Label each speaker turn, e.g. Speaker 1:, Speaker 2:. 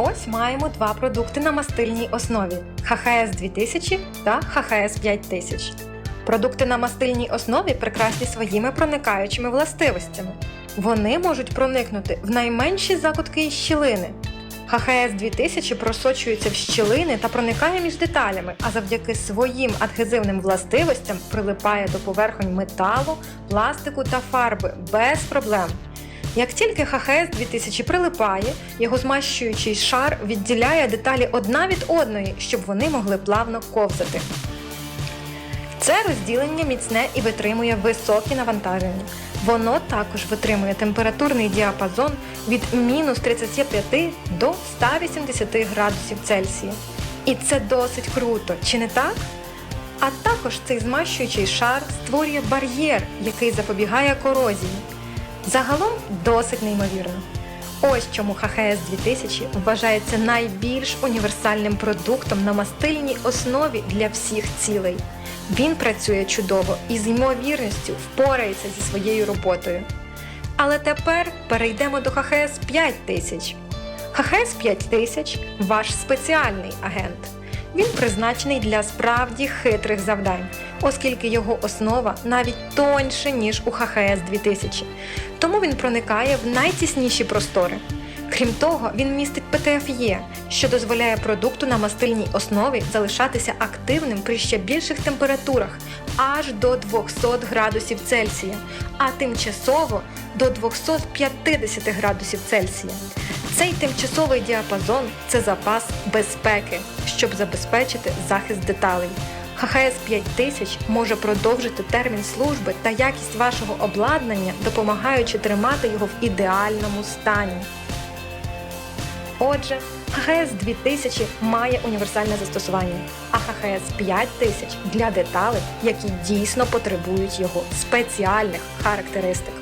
Speaker 1: Ось маємо два продукти на мастильній основі ХХС 2000 та ХХС 5000. Продукти на мастильній основі прекрасні своїми проникаючими властивостями. Вони можуть проникнути в найменші закутки і щілини. ХХС 2000 просочується в щілини та проникає між деталями, а завдяки своїм адгезивним властивостям прилипає до поверхонь металу, пластику та фарби без проблем. Як тільки ХХС 2000 прилипає, його змащуючий шар відділяє деталі одна від одної, щоб вони могли плавно ковзати. Це розділення міцне і витримує високі навантаження. Воно також витримує температурний діапазон від мінус 35 до 180 градусів Цельсія. І це досить круто, чи не так? А також цей змащуючий шар створює бар'єр, який запобігає корозії. Загалом досить неймовірно. Ось чому ХХС 2000 вважається найбільш універсальним продуктом на мастильній основі для всіх цілей. Він працює чудово і з ймовірністю впорається зі своєю роботою. Але тепер перейдемо до ХХС 5000. ХХС 5000 ваш спеціальний агент. Він призначений для справді хитрих завдань, оскільки його основа навіть тоньше, ніж у ХХС 2000. Тому він проникає в найтісніші простори. Крім того, він містить ПТФЄ, що дозволяє продукту на мастильній основі залишатися активним при ще більших температурах аж до 200 градусів Цельсія, а тимчасово до 250 градусів Цельсія. Цей тимчасовий діапазон це запас безпеки, щоб забезпечити захист деталей. ХХС 5000 може продовжити термін служби та якість вашого обладнання, допомагаючи тримати його в ідеальному стані. Отже, ХХС 2000 має універсальне застосування, а ХХС 5000 для деталей, які дійсно потребують його спеціальних характеристик.